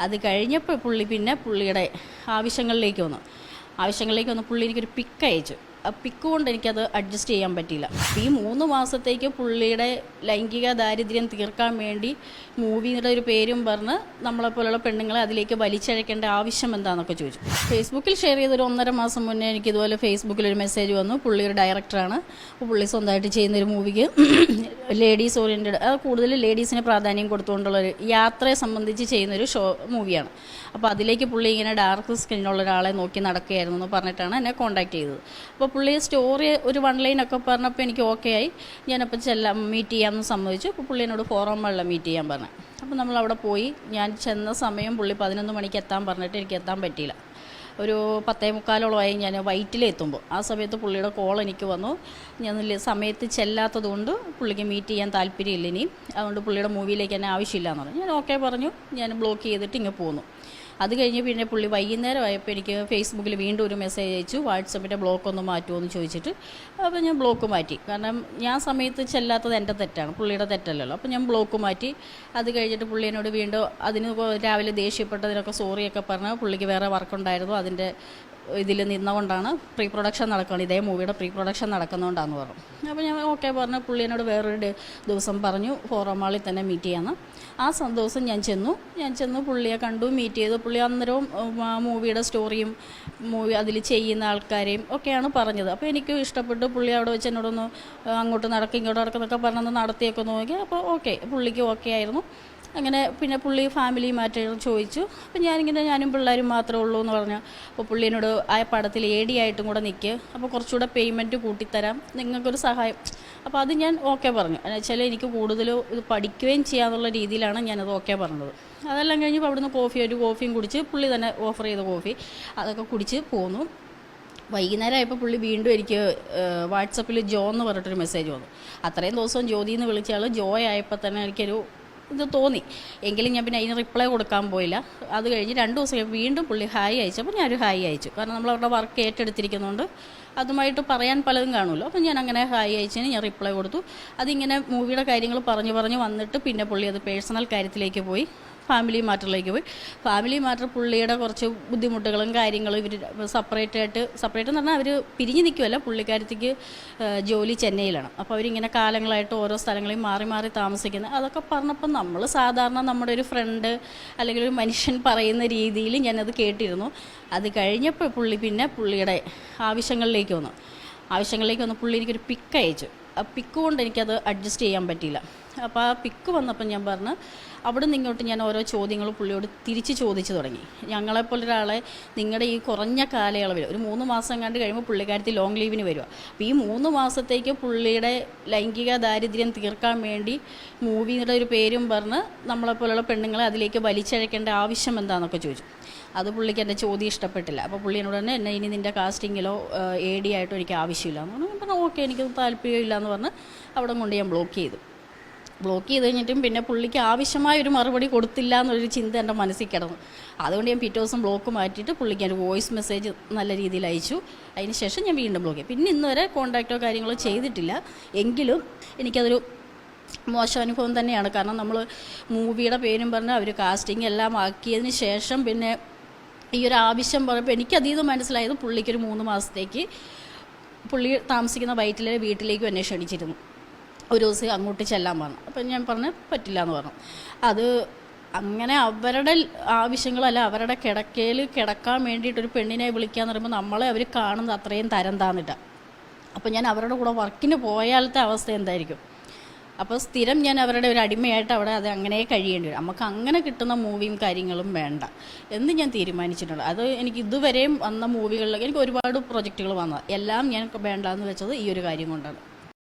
അത് കഴിഞ്ഞപ്പോൾ പുള്ളി പിന്നെ പുള്ളിയുടെ ആവശ്യങ്ങളിലേക്ക് വന്നു. ആവശ്യങ്ങളിലേക്ക് വന്ന് പുള്ളി എനിക്കൊരു പിക്ക് അയച്ചു. പിക്ക് കൊണ്ട് എനിക്കത് അഡ്ജസ്റ്റ് ചെയ്യാൻ പറ്റിയില്ല. ഈ മൂന്ന് മാസത്തേക്ക് പുള്ളിയുടെ ലൈംഗിക ദാരിദ്ര്യം തീർക്കാൻ വേണ്ടി മൂവിയുടെ ഒരു പേരും പറഞ്ഞ് നമ്മളെപ്പോലുള്ള പെണ്ണുങ്ങളെ അതിലേക്ക് വലിച്ചഴക്കേണ്ട ആവശ്യം എന്താണെന്നൊക്കെ ചോദിച്ചു. ഫേസ്ബുക്കിൽ ഷെയർ ചെയ്തൊരു ഒന്നര മാസം മുന്നേ എനിക്ക് ഇതുപോലെ ഫേസ്ബുക്കിൽ ഒരു മെസ്സേജ് വന്നു. പുള്ളി ഒരു ഡയറക്ടറാണ് അപ്പോൾ പുള്ളി സ്വന്തമായിട്ട് ചെയ്യുന്ന ഒരു മൂവിക്ക് ലേഡീസ് ഓറിയന്റഡ് അത് കൂടുതൽ ലേഡീസിന് പ്രാധാന്യം കൊടുത്തുകൊണ്ടുള്ള ഒരു യാത്രയെ സംബന്ധിച്ച് ചെയ്യുന്നൊരു ഷോ മൂവിയാണ്. അപ്പോൾ അതിലേക്ക് പുള്ളി ഇങ്ങനെ ഡാർക്ക് സ്കിന്നുള്ള ഒരാളെ നോക്കി നടക്കുകയായിരുന്നു എന്ന് പറഞ്ഞിട്ടാണ് എന്നെ കോൺടാക്ട് ചെയ്തത്. അപ്പോൾ പുള്ളി സ്റ്റോറി ഒരു വൺ ലൈൻ ഒക്കെ പറഞ്ഞപ്പോൾ എനിക്ക് ഓക്കെ ആയി. ഞാനപ്പോൾ ചെല്ലാം മീറ്റ് ചെയ്യാമെന്ന് സമ്മതിച്ചു. അപ്പോൾ പുള്ളി എന്നോട് ഫോറം വെള്ളം മീറ്റ് ചെയ്യാൻ പറഞ്ഞു. അപ്പോൾ നമ്മൾ അവിടെ പോയി. ഞാൻ ചെന്ന സമയം പുള്ളി പതിനൊന്ന് മണിക്ക് എത്താൻ പറഞ്ഞിട്ട് എനിക്ക് എത്താൻ പറ്റിയില്ല. ഒരു പത്തേ മുക്കാലോളമായി ഞാൻ വൈറ്റിലെത്തുമ്പോൾ ആ സമയത്ത് പുള്ളിയുടെ കോൾ എനിക്ക് വന്നു. ഞാൻ സമയത്ത് ചെല്ലാത്തതുകൊണ്ട് പുള്ളിക്ക് മീറ്റ് ചെയ്യാൻ താല്പര്യമില്ല ഇനി അതുകൊണ്ട് പുള്ളിയുടെ മൂവിയിലേക്ക് എന്നെ ആവശ്യമില്ല എന്ന് പറഞ്ഞു. ഞാൻ ഓക്കെ പറഞ്ഞു. ഞാൻ ബ്ലോക്ക് ചെയ്തിട്ട് ഇങ്ങ് പോന്നു. അത് കഴിഞ്ഞ് പിന്നെ പുള്ളി വൈകുന്നേരമായപ്പോൾ എനിക്ക് ഫേസ്ബുക്കിൽ വീണ്ടും ഒരു മെസ്സേജ് അയച്ചു വാട്സപ്പിന്റെ ബ്ലോക്ക് ഒന്ന് മാറ്റുമോ എന്ന് ചോദിച്ചിട്ട്. അപ്പോൾ ഞാൻ ബ്ലോക്ക് മാറ്റി. കാരണം ഞാൻ സമയത്ത് ചെല്ലാത്തത് എന്റെ തെറ്റാണ് പുള്ളിയുടെ തെറ്റല്ലല്ലോ. അപ്പോൾ ഞാൻ ബ്ലോക്ക് മാറ്റി. അത് കഴിഞ്ഞിട്ട് പുള്ളി എന്നോട് വീണ്ടും അതിന് രാവിലെ ദേഷ്യപ്പെട്ടതിനൊക്കെ സോറിയൊക്കെ പറഞ്ഞ് പുള്ളിക്ക് വേറെ വർക്കുണ്ടായിരുന്നു അതിന്റെ ഇതിൽ നിന്നുകൊണ്ടാണ് പ്രീ പ്രൊഡക്ഷൻ നടക്കുന്നത്. ഇതേ മൂവിയുടെ പ്രീ പ്രൊഡക്ഷൻ നടക്കുന്നതുകൊണ്ടാന്ന് പറഞ്ഞു. അപ്പോൾ ഞാൻ ഓക്കെ പറഞ്ഞു പുള്ളി എന്നോട് വേറൊരു ദിവസം പറഞ്ഞു ഫോറം മാളിൽ തന്നെ മീറ്റ് ചെയ്യാമെന്ന് ആ ദിവസം ഞാൻ ചെന്നു. ഞാൻ ചെന്നു പുള്ളിയെ കണ്ടു മീറ്റ് ചെയ്തു. പുള്ളി അന്നേരവും മൂവിയുടെ സ്റ്റോറിയും മൂവി അതിൽ ചെയ്യുന്ന ആൾക്കാരെയും ഒക്കെയാണ് പറഞ്ഞത്. അപ്പോൾ എനിക്ക് ഇഷ്ടപ്പെട്ടു. പുള്ളി അവിടെ വെച്ച് എന്നോടൊന്ന് അങ്ങോട്ട് നടക്കും ഇങ്ങോട്ട് നടക്കുന്നൊക്കെ പറഞ്ഞൊന്ന് നടത്തിയൊക്കെ നോക്കി. അപ്പോൾ ഓക്കെ പുള്ളിക്ക് ഓക്കെ ആയിരുന്നു. അങ്ങനെ പിന്നെ പുള്ളി ഫാമിലി മാറ്റർ ചോദിച്ചു. അപ്പം ഞാനിങ്ങനെ ഞാനും പിള്ളേരും മാത്രമേ ഉള്ളൂ എന്ന് പറഞ്ഞു. അപ്പോൾ പുള്ളി ആ പടത്തിൽ ആയിട്ടും കൂടെ നിൽക്ക് അപ്പോൾ കുറച്ചുകൂടെ പേയ്മെന്റ് കൂട്ടിത്തരാം. നിങ്ങൾക്കൊരു സഹായം. അപ്പോൾ അത് ഞാൻ ഓക്കെ പറഞ്ഞു. എന്ന് വെച്ചാൽ എനിക്ക് കൂടുതൽ ഇത് പഠിക്കുകയും ചെയ്യാമെന്നുള്ള രീതിയിലാണ് ഞാനത് ഓക്കെ പറഞ്ഞത്. അതെല്ലാം കഴിഞ്ഞപ്പോൾ അവിടുന്ന് കോഫി ഒരു കോഫിയും കുടിച്ച് പുള്ളി തന്നെ ഓഫർ ചെയ്ത കോഫി അതൊക്കെ കുടിച്ച് പോന്നു. വൈകുന്നേരം ആയപ്പോൾ പുള്ളി വീണ്ടും എനിക്ക് വാട്സപ്പിൽ ജോ എന്ന് പറഞ്ഞിട്ടൊരു മെസ്സേജ് വന്നു. അത്രയും ദിവസം ജ്യോതി എന്ന് വിളിച്ച ആൾ ജോയ് ആയപ്പോൾ തന്നെ എനിക്കൊരു ഇത് തോന്നി. എങ്കിലും ഞാൻ പിന്നെ അതിന് റിപ്ലൈ കൊടുക്കാൻ പോയില്ല. അത് കഴിഞ്ഞ് രണ്ട് ദിവസം വീണ്ടും പുള്ളി ഹായ് അയച്ചപ്പോൾ ഞാനൊരു ഹായ് അയച്ചു. കാരണം നമ്മൾ അവരുടെ വർക്ക് ഏറ്റെടുത്തിരിക്കുന്നതുകൊണ്ട് അതുമായിട്ട് പറയാൻ പലതും കാണുമല്ലോ. അപ്പം ഞാൻ അങ്ങനെ ഹായ് അയച്ചതിന് ഞാൻ റിപ്ലൈ കൊടുത്തു. അതിങ്ങനെ മൂവിയുടെ കാര്യങ്ങൾ പറഞ്ഞു പറഞ്ഞ് വന്നിട്ട് പിന്നെ പുള്ളി അത് പേഴ്സണൽ കാര്യത്തിലേക്ക് പോയി. ഫാമിലി മാറ്ററിലേക്ക് പോയി. ഫാമിലി മാറ്റർ പുള്ളിയുടെ കുറച്ച് ബുദ്ധിമുട്ടുകളും കാര്യങ്ങളും ഇവർ സെപ്പറേറ്റ് ആയിട്ട് സെപ്പറേറ്റ് എന്ന് പറഞ്ഞാൽ അവർ പിരിഞ്ഞ് നിൽക്കുമല്ല പുള്ളിക്കാരത്തേക്ക് ജോലി ചെന്നൈയിലാണ്. അപ്പോൾ അവരിങ്ങനെ കാലങ്ങളായിട്ട് ഓരോ സ്ഥലങ്ങളിൽ മാറി മാറി താമസിക്കുന്നത് അതൊക്കെ പറഞ്ഞപ്പോൾ നമ്മൾ സാധാരണ നമ്മുടെ ഒരു ഫ്രണ്ട് അല്ലെങ്കിൽ ഒരു മനുഷ്യൻ പറയുന്ന രീതിയിൽ ഞാനത് കേട്ടിരുന്നു. അത് കഴിഞ്ഞപ്പോൾ പുള്ളി പിന്നെ പുള്ളിയുടെ ആവശ്യങ്ങളിലേക്ക് വന്നു. ആവശ്യങ്ങളിലേക്ക് വന്ന് പുള്ളി എനിക്കൊരു പിക്ക് അയച്ചു. പിക്ക് കൊണ്ട് എനിക്കത് അഡ്ജസ്റ്റ് ചെയ്യാൻ പറ്റിയില്ല. അപ്പോൾ ആ പിക്ക് വന്നപ്പോൾ ഞാൻ പറഞ്ഞു അവിടെ നിന്ന് ഇങ്ങോട്ട് ഞാൻ ഓരോ ചോദ്യങ്ങൾ പുള്ളിയോട് തിരിച്ച് ചോദിച്ചു തുടങ്ങി. ഞങ്ങളെപ്പോലെ ഒരാളെ നിങ്ങളുടെ ഈ കുറഞ്ഞ കാലയളവിൽ ഒരു മൂന്ന് മാസം കണ്ട് കഴിയുമ്പോൾ പുള്ളിക്കാരത്തി ലോങ് ലീവിന് വരിക. അപ്പോൾ ഈ മൂന്ന് മാസത്തേക്ക് പുള്ളിയുടെ ലൈംഗിക ദാരിദ്ര്യം തീർക്കാൻ വേണ്ടി മൂവിയുടെ ഒരു പേരും പറഞ്ഞ് നമ്മളെപ്പോലുള്ള പെണ്ണുങ്ങളെ അതിലേക്ക് വലിച്ചഴക്കേണ്ട ആവശ്യം എന്താണെന്നൊക്കെ ചോദിച്ചു. അത് പുള്ളിക്ക് എന്റെ ചോദ്യം ഇഷ്ടപ്പെട്ടില്ല. അപ്പോൾ പുള്ളി എന്നോട് തന്നെ എന്നെ ഇനി നിന്റെ കാസ്റ്റിങ്ങിലോ എ ഡി ആയിട്ടോ എനിക്ക് ആവശ്യമില്ല. എന്ന് പറഞ്ഞു പറഞ്ഞു ഓക്കെ എനിക്ക് താല്പര്യമില്ല എന്ന് പറഞ്ഞ് അവിടെ കൊണ്ട് ഞാൻ ബ്ലോക്ക് ചെയ്തു. ബ്ലോക്ക് ചെയ്ത് കഴിഞ്ഞിട്ടും പിന്നെ പുള്ളിക്ക് ആവശ്യമായ ഒരു മറുപടി കൊടുത്തില്ല എന്നൊരു ചിന്ത എന്റെ മനസ്സിൽ കിടന്നു. അതുകൊണ്ട് ഞാൻ പിറ്റേ ദിവസം ബ്ലോക്ക് മാറ്റിയിട്ട് പുള്ളിക്ക് ഒരു വോയിസ് മെസ്സേജ് നല്ല രീതിയിൽ അയച്ചു. അതിന് ശേഷം ഞാൻ വീണ്ടും ബ്ലോക്ക് ചെയ്തു. പിന്നെ ഇന്ന് വരെ കോൺടാക്റ്റോ കാര്യങ്ങളോ ചെയ്തിട്ടില്ല. എങ്കിലും എനിക്കതൊരു മോശം അനുഭവം തന്നെയാണ്. കാരണം നമ്മൾ മൂവിയുടെ പേരും പറഞ്ഞ് അവർ കാസ്റ്റിംഗ് എല്ലാം ആക്കിയതിന് ശേഷം പിന്നെ ഈ ഒരു ആവശ്യം പറഞ്ഞപ്പോൾ എനിക്കതീത് മനസ്സിലായത് പുള്ളിക്കൊരു മൂന്ന് മാസത്തേക്ക് പുള്ളി താമസിക്കുന്ന വയറ്റിലെ വീട്ടിലേക്ക് എന്നെ ക്ഷണിച്ചിരുന്നു. ഒരു ദിവസം അങ്ങോട്ട് ചെല്ലാൻ പറഞ്ഞു. അപ്പം ഞാൻ പറഞ്ഞു പറ്റില്ല എന്ന് പറഞ്ഞു. അത് അങ്ങനെ അവരുടെ ആവശ്യങ്ങളല്ല അവരുടെ കിടക്കയിൽ കിടക്കാൻ വേണ്ടിയിട്ടൊരു പെണ്ണിനെ വിളിക്കാന്ന് പറയുമ്പോൾ നമ്മളെ അവർ കാണുന്നത് അത്രയും തരം താന്നിട്ടാണ് അപ്പം ഞാൻ അവരുടെ കൂടെ വർക്കിന് പോയാലത്തെ അവസ്ഥ എന്തായിരിക്കും? അപ്പോൾ സ്ഥിരം ഞാൻ അവരുടെ ഒരു അടിമയായിട്ട് അവിടെ അത് അങ്ങനെ കഴിയേണ്ടി വരും. നമുക്ക് അങ്ങനെ കിട്ടുന്ന മൂവിയും കാര്യങ്ങളും വേണ്ട എന്ന് ഞാൻ തീരുമാനിച്ചിട്ടുണ്ട് അത് എനിക്ക് ഇതുവരെയും വന്ന മൂവികളിലൊക്കെ എനിക്ക് ഒരുപാട് പ്രൊജക്റ്റുകൾ വന്നത്. എല്ലാം ഞാൻ വേണ്ടാന്ന് വെച്ചത് ഈ ഒരു കാര്യം കൊണ്ടാണ്.